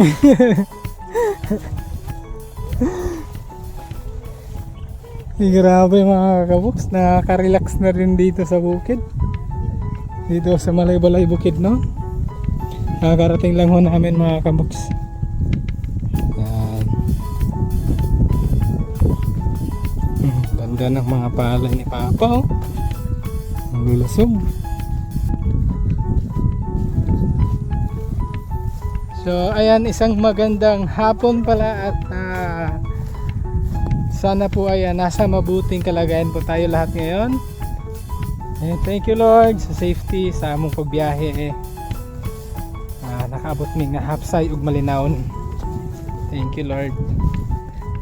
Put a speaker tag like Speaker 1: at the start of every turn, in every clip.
Speaker 1: Grabe mga kabuks, nakaka-relax na rin dito sa bukid. Dito sa Malay-Balay Bukid, no? Nakakarating lang ho namin mga kabuks. Yan. Ganda ng mga palay ni Papa, oh. Ang So, ayan, isang magandang hapon pala at ah, sana po ay ah, nasa mabuting kalagayan po tayo lahat ngayon. And thank you Lord sa safety sa among pagbiyahe eh. Ah, nakaabot mi nga hapsay ug malinawon. Thank you Lord.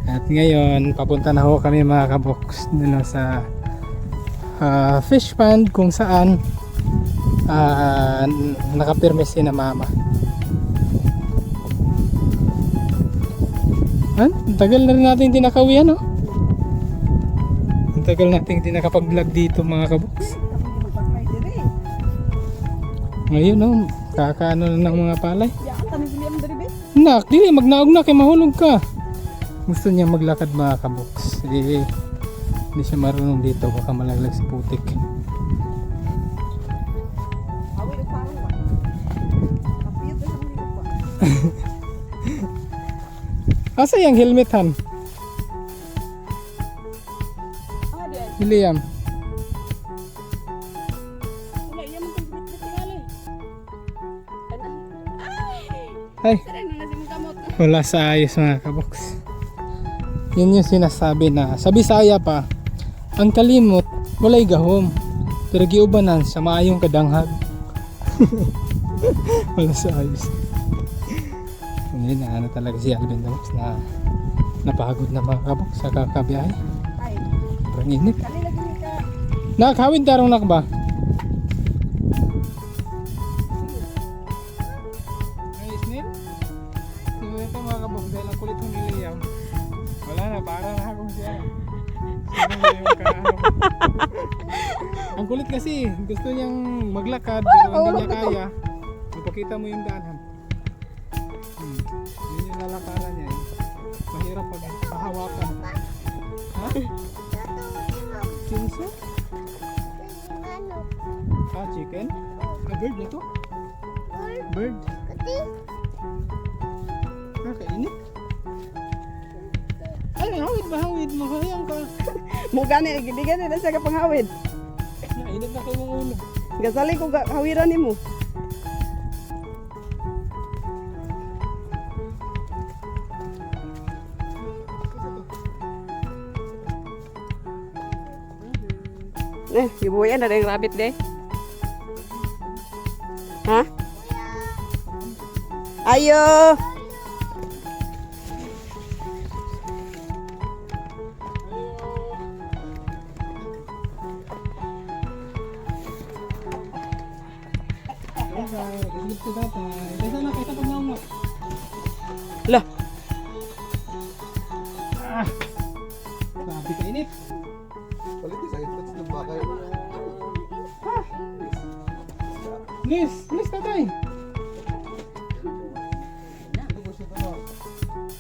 Speaker 1: At ngayon, papunta na ho kami mga kaboks nila sa ah, fish pond kung saan ah, nakapirme si na mama. Ang tagal na rin natin hindi nakauwi ano? Ang tagal natin hindi nakapag-vlog dito mga kaboks. Ngayon no, kakaano na ng mga palay. Nak, dili magnaog na kay mahulog ka. Gusto niya maglakad mga kaboks. Eh, hindi siya marunong dito baka malaglag sa putik. Asa yung helmet han? William. Ay, wala sa ayos mga kaboks. Yun yung sinasabi na sa Bisaya pa, ang kalimot walay gahom. Pero giubanan sa maayong kadanghag. wala sa ayos. Na talaga si Alvin Damox na napagod na mga kaboks sa kakabiyahe. Parang init. Nakakawin tarong ba? Ang na, kaano? ang kulit kasi, gusto niyang maglakad, pero hindi niya kaya. Magpakita mo yung daan. Pag pahawakan. Ha? Chinso? Ah, chicken? Ah, bird na to? Bird? Ah, kainit. Ay, hawid ba hawid? Mahayang ka.
Speaker 2: Mugani, gidigan nila sa kapanghawid.
Speaker 1: Nainit na kayo ng ulo.
Speaker 2: Gasali ko hawiran nimo. Eh, gibuyan na rin rabbit de. Ha? Ayo.
Speaker 1: Nis! Nis tatay!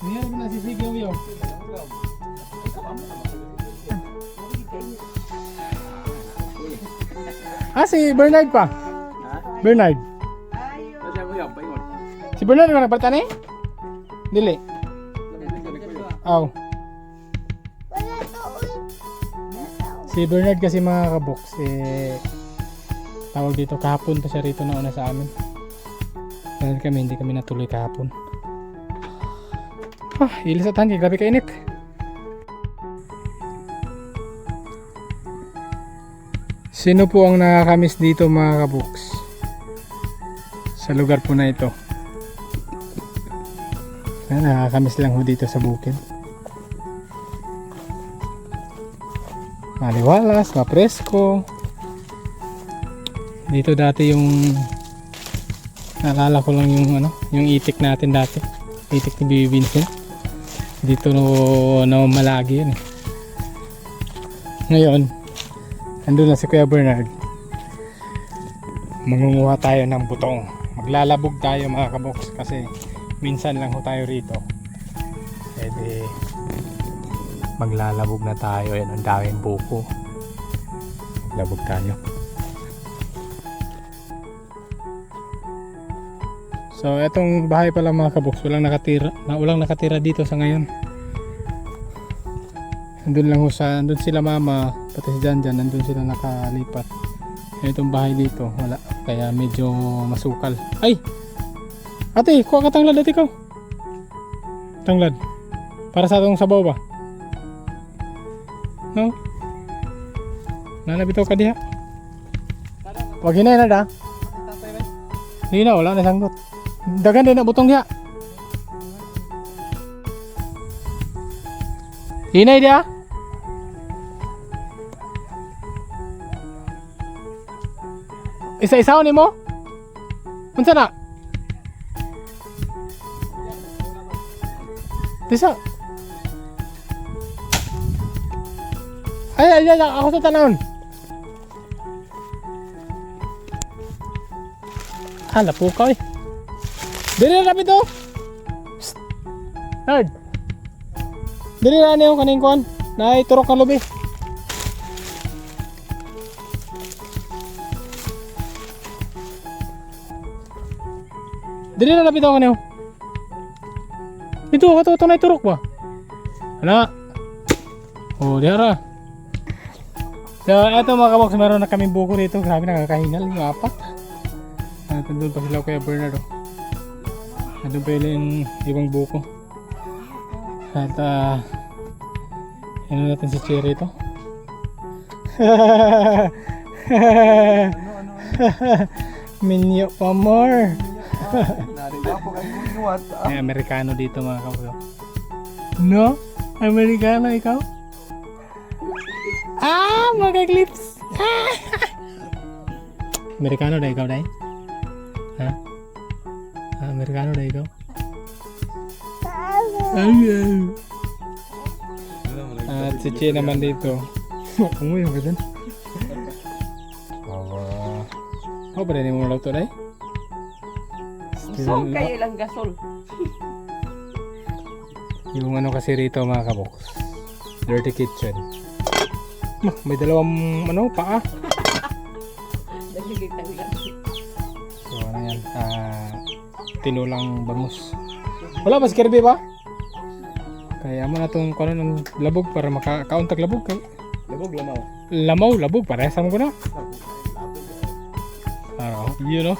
Speaker 1: Mayroon na si Sigaw yun. Ah, si Bernard pa. Bernard. Si Bernard na nagpalitan eh? Dili. Aw. Si Bernard kasi mga kabox eh tawag dito kahapon pa siya rito na una sa amin. Dahil kami hindi kami natuloy kahapon. Ah, ilis at hangin, grabe kainit. Sino po ang nakakamiss dito mga kabox? Sa lugar po na ito. Ah, nakakamiss lang ho dito sa bukid. Maliwalas, mapresko. Dito dati yung naalala ko lang yung ano, yung itik natin dati. Itik ni Bibi Vincent. Dito no, no malagi yun. eh. Ngayon, andun na si Kuya Bernard. Mangunguha tayo ng butong. Maglalabog tayo mga kaboks kasi minsan lang ho tayo rito. Eh di, maglalabog na tayo. Ayan, ang daming buko. Labog tayo. So, etong bahay pala mga kaboks, walang nakatira, na, walang nakatira dito sa ngayon. Nandun lang ho sa, nandun sila mama, pati si Janjan, nandun sila nakalipat. Itong bahay dito, wala. Kaya medyo masukal. Ay! Ate, kuha ka tanglad ate ko. Tanglad. Para sa atong sabaw ba? No? Nanabitaw ka diha. Wag hinay na da. Hindi na, wala na sanggot. Dagan din na butong diha. Hinay diha. Isa-isaw ni mo? Unsa na? Tisa. Ay, ay, ay, ako sa tanawon. Hala po ka eh. Dili na to. Psst. Nerd. Dili na niyo kaning kuan. Nay turok ka lubi. Dili na lapit ako kaniyo. Ito, ito, ito na turok ba? Ana. Oh, diara. So, eto mga kabox, meron na kaming buko dito. Grabe, nakakahingal yung apat. At nandun pa sila kuya Bernardo. Nandun pa yung ibang buko. At ah, ano natin si Cherry ito? Minyo pa more. May Amerikano dito mga kabox. No? Amerikano ikaw? Ah, mga clips. Ah! Amerikano na ikaw, Day? Amerikano na ikaw? Ayaw. At si Che naman dito. Umuyo ka dyan. Awa. Ako ba rin mo luto, Day?
Speaker 2: So kayo lang gasol.
Speaker 1: Yung ano kasi rito mga kaboks. Dirty kitchen. Mah, may dalawang ano, paa. Tinulang bangus. Wala ba si Kirby ba? Kaya mo na itong kuno ng labog para makakauntag labog.
Speaker 3: Labog lamaw.
Speaker 1: Lamaw, labog, parehas mo ko na. Ano, yun no?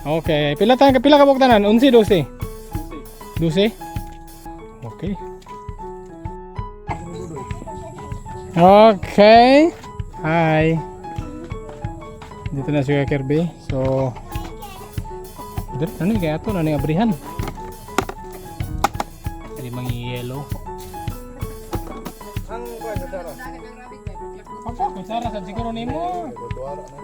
Speaker 1: Okay, pila tayo, pila ka buktanan? 11, 12? 12? Okay. Okay. Hi. Dito na si Kirby. So, dito ano kaya ito? Ano yung abrihan? Limang yellow.
Speaker 3: Ang kwento dara.
Speaker 1: Apa? Kutsara sa siguro nimo.
Speaker 3: Tuwara na.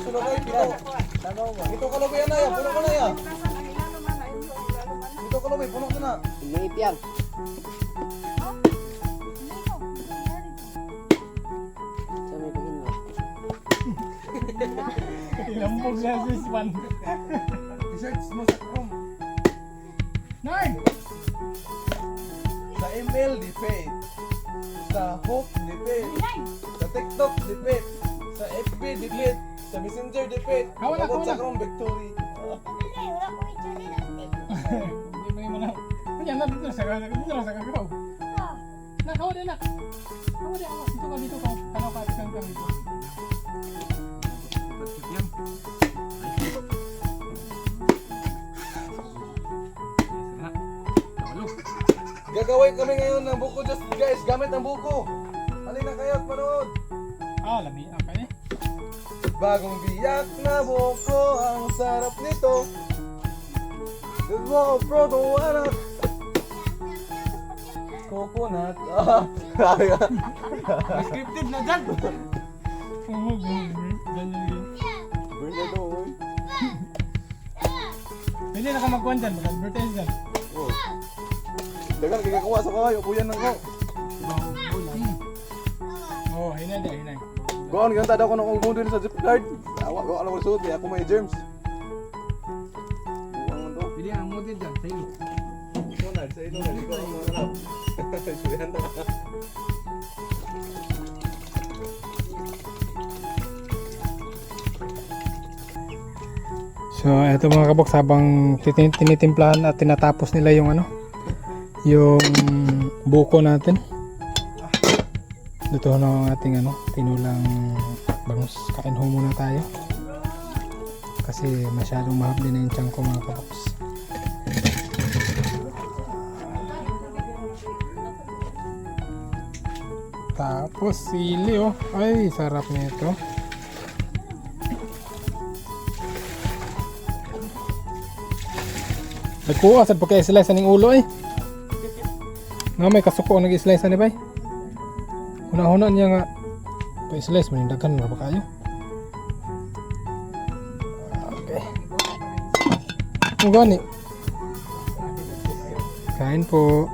Speaker 3: Sulod ay dito. Dito ka lobe na ya, puno na ya. Dito ka lobe, puno ka na.
Speaker 2: Maypiang. Sa
Speaker 1: Lambog na si Span.
Speaker 3: Research mo sa Chrome.
Speaker 1: Nine!
Speaker 3: Sa email, dipit. Sa hook, dipit. Sa TikTok, dipit. Sa FB, dipit. Sa Messenger.
Speaker 1: Kawan na,
Speaker 3: Abot
Speaker 1: kawan
Speaker 3: sa
Speaker 1: na.
Speaker 3: Chrome, victory.
Speaker 1: Hindi mo na. Kanya na dito sa kanya. Dito na sa kagaw. Na, kawa din na. Kawa din ako. Dito ka, dito ka. Ano ka, isang ka dito.
Speaker 3: Gagawin kami ngayon ng buko. Just guys, gamit ang buko. Halina kayo at manood.
Speaker 1: Ah, labi. Okay.
Speaker 3: Bagong biyak na buko, ang sarap nito. Wow, bro, don't wanna. Coconut. Ah,
Speaker 1: Scripted na dyan. Pwede na ka magkuhan dyan. Mag-advertise dyan.
Speaker 3: Oh. Dagan, kikakuha sa kayo, kuya nang ko.
Speaker 1: Oh, hinay din, hinay.
Speaker 3: Goon, ganta daw ko ng kung sa zip card. Awa, gawa lang ko suot eh. Ako may germs.
Speaker 1: Pili ang model dyan, sa ilo.
Speaker 3: Ronald, sa ito na. Ikaw ang mga harap. Suyan na.
Speaker 1: So, eto mga kaboks, habang tinitimplahan at tinatapos nila yung ano, yung buko natin. Dito na ang ating ano, tinulang bangus. Kain ho muna tayo. Kasi masyadong mahapli na yung tiyan ko mga kaboks. Tapos sili oh. Ay, sarap nito. Nagkuha sa pagka-slice ning ulo eh. Nga may kasuko nag-slice ni bay. Una-una niya nga pa-slice man daghan na ba kayo? Okay. Ang gani. Kain po.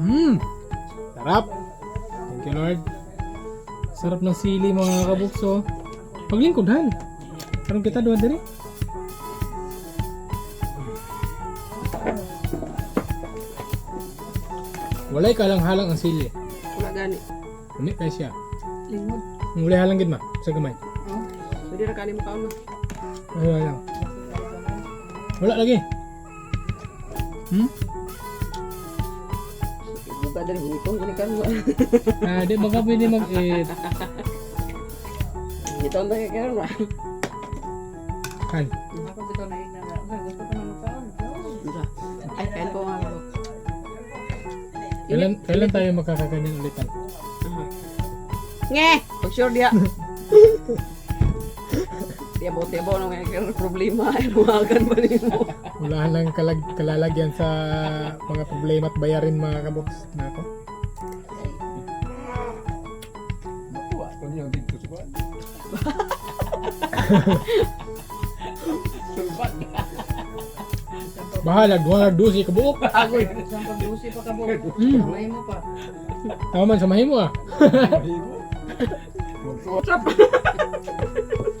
Speaker 1: Mmm! Sarap! Ng sili mga kabukso. Paglingkod han. Karon kita duha diri. Walay ka lang halang ang sili.
Speaker 2: Wala gani.
Speaker 1: Umi kay siya.
Speaker 2: Lingod.
Speaker 1: Walay halang gid ma sa gamay.
Speaker 2: Oh. Pwede na kanin mo kaon na.
Speaker 1: Ay wala. Wala lagi. Hmm?
Speaker 2: Dari hutong kani kan.
Speaker 1: Ah, di baka pwede mag-eat.
Speaker 2: Ito ang tayo karon ba?
Speaker 1: Kan.
Speaker 2: Ako dito na. Gusto ko na makaon. Ay, kain ko nga ako.
Speaker 1: Kailan, kailan tayo magkakaganyan ulitan?
Speaker 2: Nge! Pag sure dia. Tiabo-tiabo na may kaya problema. Ay, lumagan ba rin mo?
Speaker 1: Wala lang kalag, kalalagyan sa mga problema at bayarin mga kaboks na ako.
Speaker 3: Nakuha ko niyo dito sa kuwan.
Speaker 1: Bahala, duha dusi ka buok.
Speaker 2: Agoy. Isang pag-usi pa ka mo.
Speaker 1: Mm.
Speaker 2: May mo pa.
Speaker 1: Tama man, samahin mo ah.
Speaker 2: Uy,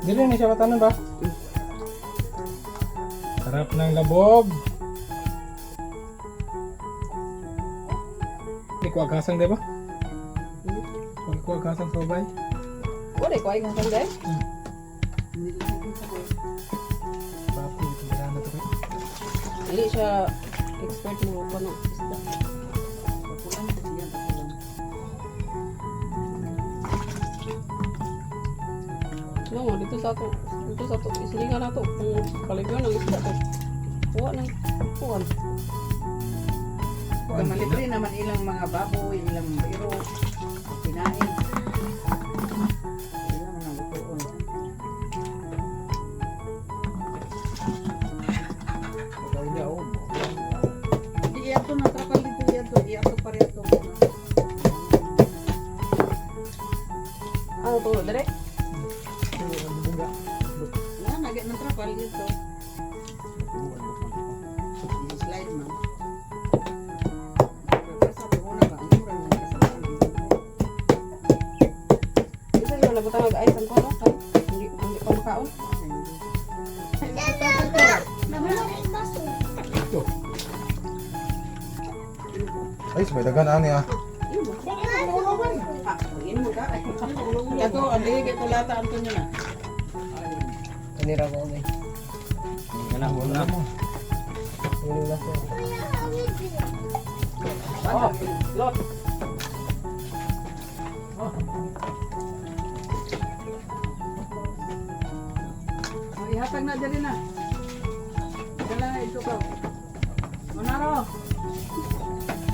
Speaker 1: Dili na siya batanan ba? Sarap ng. Hindi ko agasang, di ba? Ko agasang sobay.
Speaker 2: Wala ko ay kasang dai.
Speaker 1: Papi, ito na ito?
Speaker 2: Hindi siya expert mo pa no isda. No, dito sa to, dito sa to, isilingan na to, kung kaligyan ng isda to. Kuha ng, kuha.
Speaker 4: Kamalibre naman ilang mga baboy, ilang biro, kinain. Na, nagay ng trapal dito. I-slide man.
Speaker 2: Isa yung nabutang mag-ayos ang kay hindi, hindi pa makaon.
Speaker 3: Ay, sabay dagan ani ah.
Speaker 4: Yato, ang ligay ko lata ang tunyo na.
Speaker 1: Kanira ko may. Wala mo na mo.
Speaker 2: Oh, lot.
Speaker 4: Oh, ihatag na dyan na. Dala na ito ka. Manaro.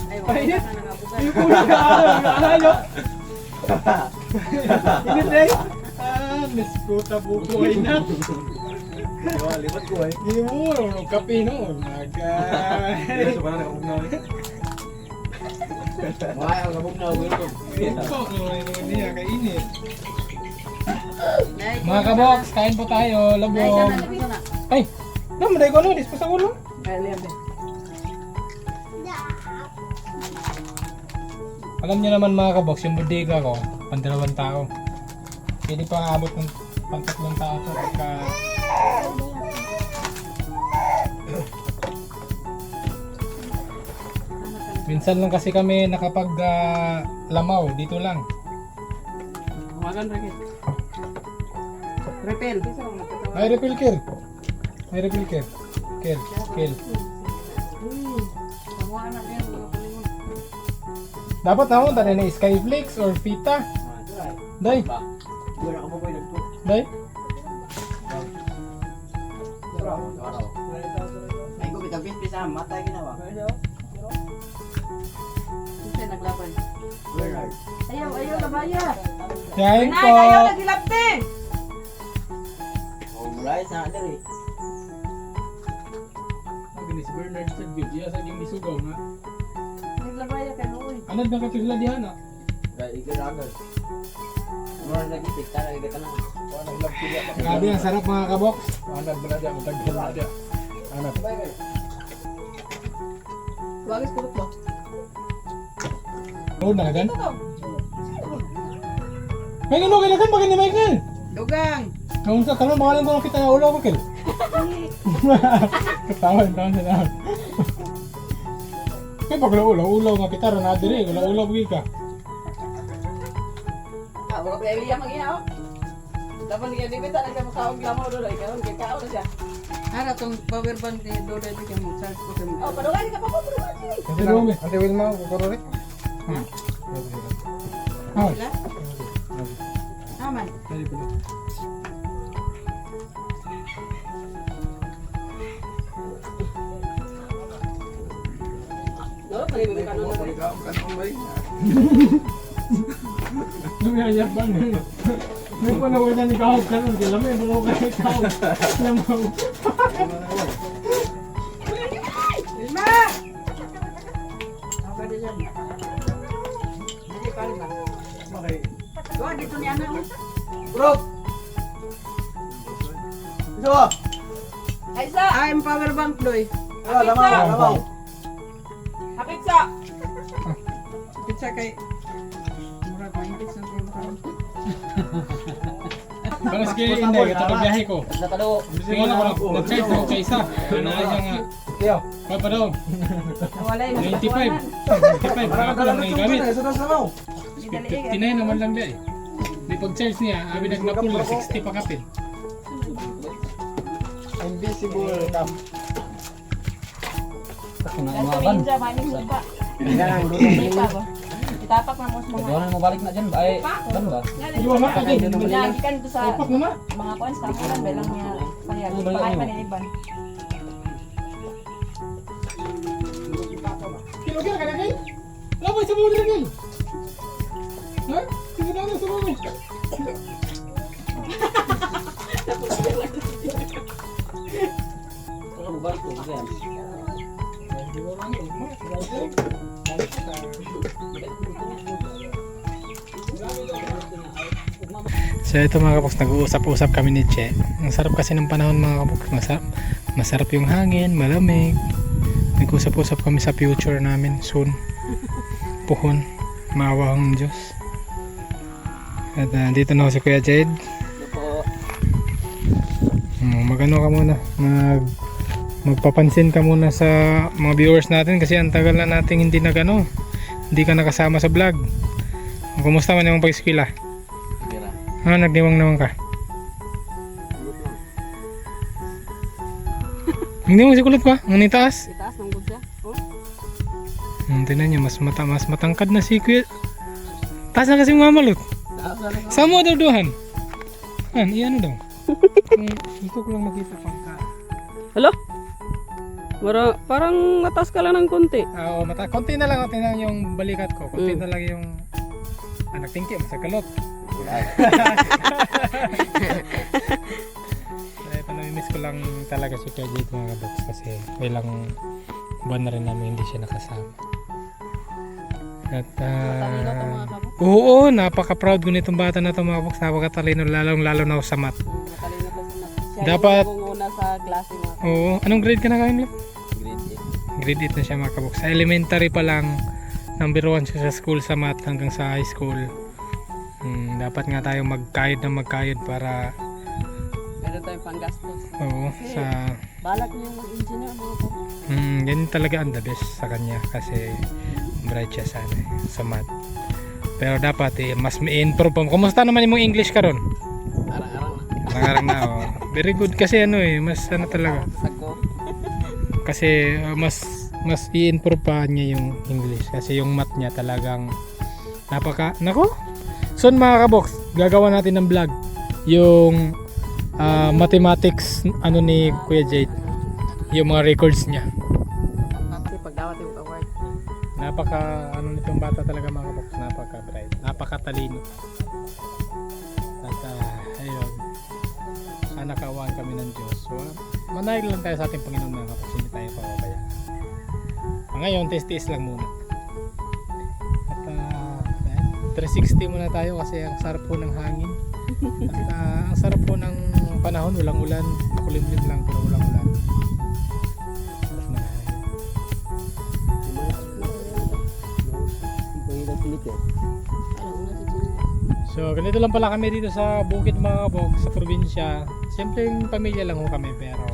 Speaker 4: Ay, wala ka na nabukay.
Speaker 1: Init eh. Ah, miss ko tabuko ay na.
Speaker 3: Diba, lipat ko ay.
Speaker 1: Hindi mo, nung kape noon. Nagay.
Speaker 3: Sa banana ka na.
Speaker 1: Wala, na welcome. Ito, noon niya, kainit. Mga kaboks, kain po tayo,
Speaker 4: na.
Speaker 1: Ay, No, maday ko ano, dispo sa ulo.
Speaker 4: Kaya liyan din.
Speaker 1: Alam niyo naman mga kabox, yung bodega ko, pandalawang tao. Pwede pa aabot ng pantatlong tao to pagka... Minsan lang kasi kami nakapag ah, lamaw, dito lang.
Speaker 2: Magan rin.
Speaker 4: Refill.
Speaker 1: May refill kill. May refill kill. Kill, kill. Dapat na mo, dali na skyflakes or fita. Day. Day.
Speaker 5: Ay ko bitang pispis ah, matay ginawa.
Speaker 4: Kasi naglaban. Ayaw, ayaw, Nay,
Speaker 1: po.
Speaker 4: ayaw na gilapte.
Speaker 5: Oh, mulai sa diri.
Speaker 1: Agnes Bernard sa video sa yung isugaw nga.
Speaker 4: Naglabaya ka noon.
Speaker 1: Ano ba ka sila dihan ah?
Speaker 5: Dai ikir tik tara kita kana.
Speaker 3: Ano lang pa.
Speaker 1: Grabe ang sarap mga kabok.
Speaker 3: Ano ba na mataghan na dia. Ano?
Speaker 2: Bagis pulot ba?
Speaker 1: Oo na gan. May ano kailangan ba ni Michael?
Speaker 4: Dugang.
Speaker 1: Kung sa kalong mga lang kita nga ulo kel. Katawan taon sa naman. Kaya pag ulo ulo nga kita na ulo bugi ka.
Speaker 2: Ah, wala pa Elia mag-ihaw. Dapat niya di bita nagkamakaong glamaw doon. Ikaw, kikao na siya.
Speaker 4: Ara tong power bank ni Dodo di ka mo charge ko sa mo.
Speaker 2: Oh, padugan ka pa po, padugan ka.
Speaker 1: Kasi dumi.
Speaker 3: Ante Wilma ko karo rin.
Speaker 1: Hmm. Ah?
Speaker 4: Aman.
Speaker 2: No, panibig ka nun na rin.
Speaker 3: Ikaw kanong bay.
Speaker 1: dumi ayat bang. May panawin na ni kahog ka nun, kailan may kahog.
Speaker 4: Ilma! Din yan. Hindi pa rin ba?
Speaker 3: Okay.
Speaker 4: Doon, dito ni anak mo.
Speaker 3: Bro. Ito ah.
Speaker 2: Ay, sa!
Speaker 4: Ah, yung power bank, Doy.
Speaker 3: Ah, lamaw, lamaw.
Speaker 2: Hapit sa!
Speaker 4: Pizza kay... Ko, hindi sa.
Speaker 1: Para sa kaya hindi, katapag biyahe ko.
Speaker 5: Sa kado.
Speaker 1: Tingnan ako, nag- nag-charge ako sa isa. Ano na siya nga,
Speaker 3: Tiyo.
Speaker 1: Papa daw,
Speaker 4: Wala yung
Speaker 1: 95. 95, para ko lang may gamit.
Speaker 3: Sa das lamaw.
Speaker 1: 59 naman lang biya eh. Di pag-charge niya, abi nagnapul na 60 pa kapit.
Speaker 3: Invisible cam.
Speaker 5: Umaban.
Speaker 2: Ninja, maning lupa.
Speaker 5: Yan ang
Speaker 2: Lipa ba? Itapak na mo sa mga...
Speaker 5: Doon mo balik na dyan ba? Ay, ban ba?
Speaker 1: Di ba ma?
Speaker 6: Ginagikan ko sa mga kuans sa kulan belang niya payag.
Speaker 5: Ano ba yun?
Speaker 6: Pakay pa ni Iban.
Speaker 1: Kilogir ka na kayo? Labay sa mga dragil. Ha? Sige na sa mga.
Speaker 5: Ano mo balik ko? Yan.
Speaker 1: So ito mga kapoks, nag-uusap-usap kami ni Che. Ang sarap kasi ng panahon mga kapoks. Masarap, masarap yung hangin, malamig. Nag-usap-usap kami sa future namin soon. Puhon. Maawa ang Diyos. At ah, dito na ako si Kuya Jed.
Speaker 5: Po.
Speaker 1: Mm, Magano ka muna. Mag magpapansin ka muna sa mga viewers natin kasi ang tagal na nating hindi nagano. Hindi ka nakasama sa vlog. Kumusta man yung pag-eskwela?
Speaker 5: Gira.
Speaker 1: Ah, nagdiwang naman ka. Hindi mo sikulot pa? Ang nitaas?
Speaker 2: Itaas ng gudya. Oh,
Speaker 1: Hmm, tinan niyo, mas, mata, mas matangkad na si Kuya. Taas na kasi mga malot. Saan mo daw duhan? Han, iyan daw. Ito ko lang makita pang ka.
Speaker 2: Hello? Mara, parang natas ka lang ng konti.
Speaker 1: Ah, Oo, mata. Konti na lang, tingnan yung balikat ko. Konti
Speaker 2: Mm.
Speaker 1: na lang yung ah, nagtingki, masakalot. Kaya ito, namimiss ko lang talaga si Kuya Jade mga kabox kasi ilang buwan na rin namin hindi siya nakasama. At,
Speaker 2: Matalino to
Speaker 1: ah,
Speaker 2: mga
Speaker 1: oo, napaka-proud ko nitong bata na to mga kabox. Napakatalino, lalong lalo na ako sa math.
Speaker 2: Matalino to sa Siya
Speaker 1: Dapat-
Speaker 2: yung nangunguna sa klase mga
Speaker 1: Oo. Anong grade ka na ngayon, Lord?
Speaker 5: Grade
Speaker 1: Grade 8 na siya mga kaboks. Sa elementary pa lang, number 1 siya sa school sa math hanggang sa high school. Hmm, dapat nga tayo magkayod na magkayod para
Speaker 2: Meron tayong panggastos.
Speaker 1: oo, sa
Speaker 2: Balak niyo mag-engineer mga po.
Speaker 1: Hmm, yan talaga ang the best sa kanya kasi bright siya sa, ano, eh, sa math. Pero dapat eh, mas ma-improve pa. Kumusta naman yung English ka ron?
Speaker 5: Arang-arang na.
Speaker 1: Oh. Very good kasi ano eh, mas ano talaga. Kasi uh, mas mas i-improve pa niya yung English kasi yung math niya talagang napaka nako soon mga kabox gagawa natin ng vlog yung ah, mathematics ano ni Kuya Jade yung mga records niya
Speaker 2: Kasi pag dapat yung award.
Speaker 1: napaka ano nitong bata talaga mga kabox napaka bright napaka talino sana kaawaan kami ng Diyos. So, ah, manahig lang tayo sa ating Panginoon mga kabox hindi tayo pababayaan Ah, ngayon test-test lang muna. At ah, ayan, 360 muna tayo kasi ang sarap po ng hangin. At ah, ang sarap po ng panahon. Walang ulan. Makulimlim lang pero walang ulan. Sarap na hangin So, ganito lang pala kami dito sa bukid mga sa probinsya. Siyempre, yung pamilya lang ho kami, pero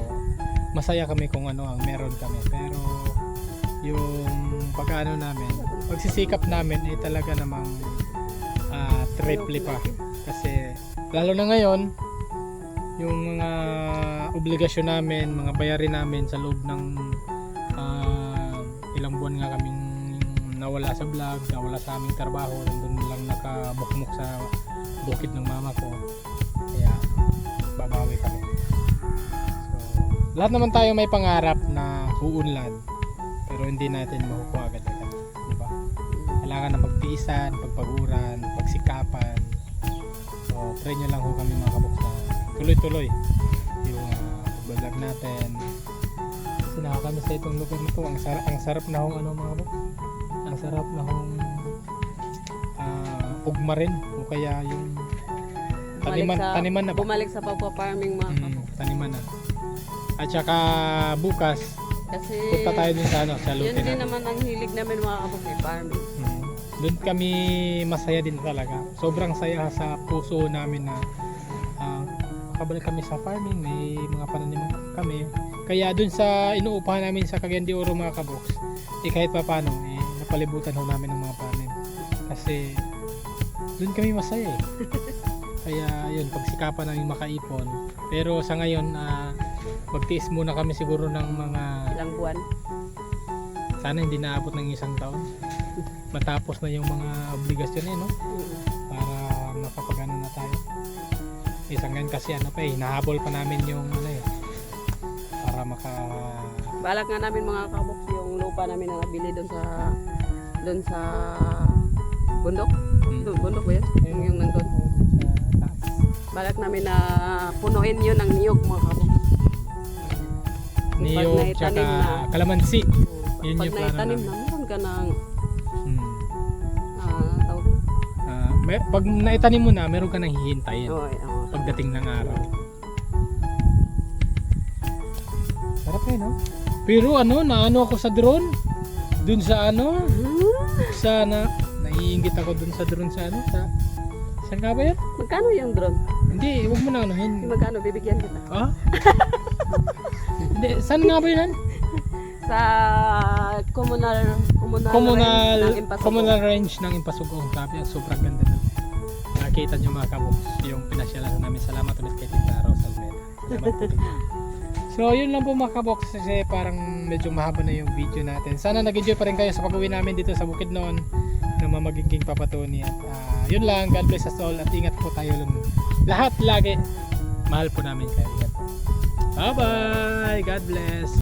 Speaker 1: masaya kami kung ano ang meron kami. Pero, yung pagkano namin, pagsisikap namin ay talaga namang ah, triple pa. Kasi, lalo na ngayon, yung mga obligasyon namin, mga bayarin namin sa loob ng ah, ilang buwan nga kaming nawala sa vlog, nawala sa aming trabaho, nandun lang nakabukmok sa bukid ng mama ko. Kaya babawi kami. So, lahat naman tayo may pangarap na uunlad, pero hindi natin makukuha agad-agad. Di ba? Kailangan na magtiisan, pagpaguran, pagsikapan. So, pray nyo lang ho kami mga kabuk na tuloy-tuloy yung uh, vlog natin. Kasi nakakamiss sa itong lugar na to. Ang sarap, ang sarap na hong ano mga kabuk. Sarap na hong ah, ugma rin. O kaya yung taniman,
Speaker 2: sa-
Speaker 1: taniman na ba?
Speaker 2: Bumalik sa pagpa-farming mga
Speaker 1: Mm, taniman na. At saka bukas,
Speaker 2: Kasi
Speaker 1: punta tayo din sa ano, sa
Speaker 2: yun
Speaker 1: lutin
Speaker 2: din naman ang hilig namin mga eh, farming.
Speaker 1: Mm. Doon kami masaya din talaga. Sobrang saya sa puso namin na ah, kabalik kami sa farming, may mga pananim kami. Kaya doon sa inuupahan namin sa Cagayan de Oro mga kaboks, eh kahit pa paano, eh, napalibutan ho namin ng mga panim. Kasi doon kami masaya eh. Kaya yun, pagsikapan namin makaipon. Pero sa ngayon, ah, magtiis muna kami siguro ng mga
Speaker 2: Ilang buwan.
Speaker 1: sana hindi naabot ng isang taon. Matapos na yung mga obligasyon eh, no?
Speaker 2: Mm.
Speaker 1: Para makapagano na tayo. Isang ganyan kasi ano pa eh, nahabol pa namin yung ano eh. Para maka...
Speaker 2: Balak nga namin mga kabok yung lupa namin na nabili doon sa doon sa bundok.
Speaker 1: Hmm.
Speaker 2: Doon, bundok ba yun? Yung, yung nandun.
Speaker 1: Sa taas.
Speaker 2: Balak namin na punuin yun ng niyog mga kabok.
Speaker 1: Niyog, tsaka
Speaker 2: na.
Speaker 1: kalamansi. Yun
Speaker 2: Pag
Speaker 1: yung plano
Speaker 2: naitanim
Speaker 1: namin.
Speaker 2: na, meron ka ng
Speaker 1: Hmm.
Speaker 2: ah, tawag.
Speaker 1: Ah, may, pag naitanim mo na, meron ka nang hihintayin
Speaker 2: Oh, ay, oh.
Speaker 1: pagdating ng araw. Sarap eh, no? Pero ano, naano ako sa drone. Dun sa ano, sa na, naiingit ako dun sa drone sa ano, sa, saan nga ba yan?
Speaker 2: Magkano yung drone?
Speaker 1: Hindi, huwag mo na anuhin.
Speaker 2: Magkano bibigyan kita?
Speaker 1: Ah? Hindi, saan nga ba yun?
Speaker 2: Sa communal communal,
Speaker 1: Communal,
Speaker 2: range ng Impasugo.
Speaker 1: communal range ng. Sabi, ang sobrang ganda doon. Nakita nyo mga kaboks, yung pinasyalan namin. Salamat ulit kay Tita Rose Almeda. Salamat po. So, yun lang po mga kaboks kasi parang medyo mahaba na yung video natin. Sana nag-enjoy pa rin kayo sa pag-uwi namin dito sa Bukid noon na mamagiging papatuni. At ah, yun lang, God bless us all at ingat po tayo lang. Lahat lagi. Mahal po namin kayo. Bye-bye! God bless!